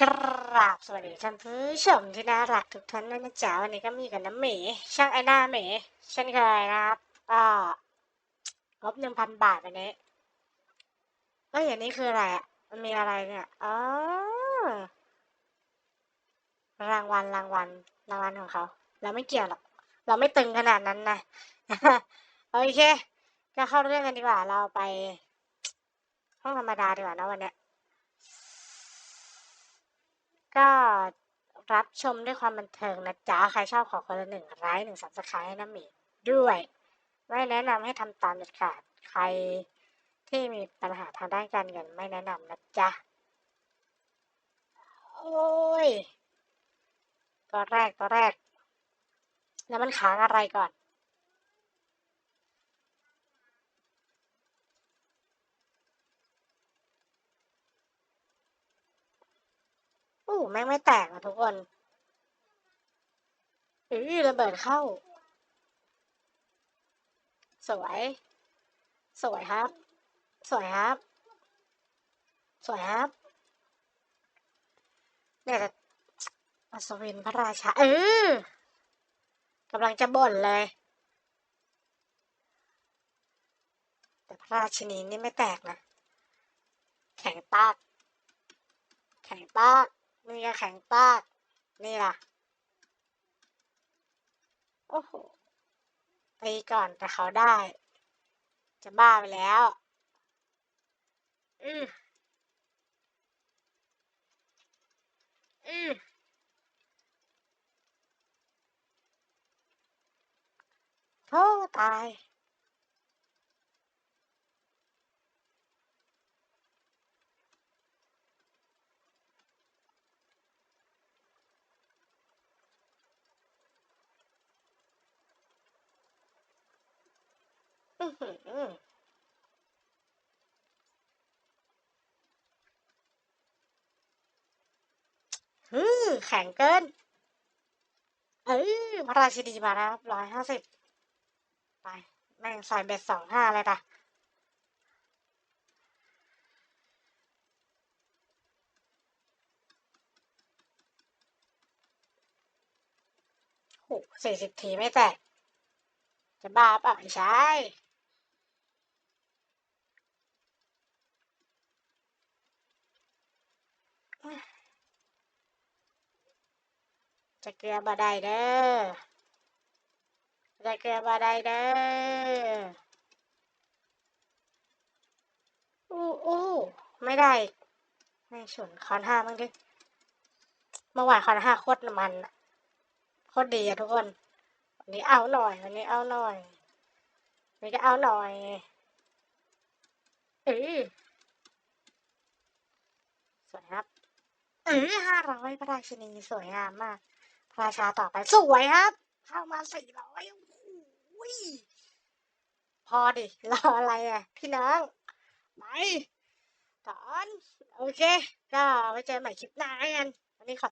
กราบสวัสดีท่านผู้ชมที่น่ารักทุกท่านด้วยนะจ๊ะวันนี้ก็มีกับน้ำหมีช่างไอหน้าหมีเช่นเคยนะครับก็งบหนึ่งพันบาทวันนี้เอ้ยอันนี้คืออะไรอะมันมีอะไรเนี่ยอ๋อรางวัลรางวัลรางวัลของเขาเราไม่เกี่ยวหรอกเราไม่ตึงขนาดนั้นนะโอเคก็เข้าเรื่องกันดีกว่าเราไปห้องธรรมดาดีกว่านะวันนี้ ก็รับชมด้วยความบันเทิงนะจ๊ะ ใครชอบขอคนละหนึ่งไลค์หนึ่งสับสไครต์ให้น้ำมีด้วย ไม่แนะนำให้ทำตามเด็ดขาดใครที่มีปัญหาทางด้านการเงินไม่แนะนำนะจ๊ะ โอ้ยตัวแรกตัวแรก แล้วมันค้างอะไรก่อน แม่งไม่แตกอะทุกคนอือระเบิดเข้า สวย สวยครับ สวยครับ สวยครับ เนี่ยจะอัศวินพระราชา เออกำลังจะบ่นเลย แต่พระราชินีนี่ไม่แตกนะ แข็งปากแข็งปาก นี่ก็แข็งปาก นี่ล่ะ โอ้โหตีก่อนแต่เขาได้ จะบ้าไปแล้ว อืออือโธ่ตาย ฮือแข็งเกิน เออพระราชินีมาแล้วร้อยห้าสิบไป แม่งใส่เบ็ดสองห้าเลยนะโหสี่สิบทีไม่แตกจะบ้าเปล่าไม่ใช่ จะเกลือบาได้เด้อจะเกลือบาได้เด้ออู้อู้ไม่ได้ไม่ฉุนคอนห้ามั้งดิเมื่อวานคอนห้าโคตรมันอะโคตรดีอะทุกคนวันนี้เอาหน่อยวันนี้เอาหน่อยวันนี้ก็เอาหน่อยเออสวยครับเออห้าร้อยพระราชินีสวยงามมาก ราชาต่อไปสวยครับเข้ามาสี่ร้อยโอ้ยพอดิ รออะไรอะ พี่น้องไปถอน โอเค ก็ไว้เจอใหม่คลิปหน้ากัน วันนี้ขอ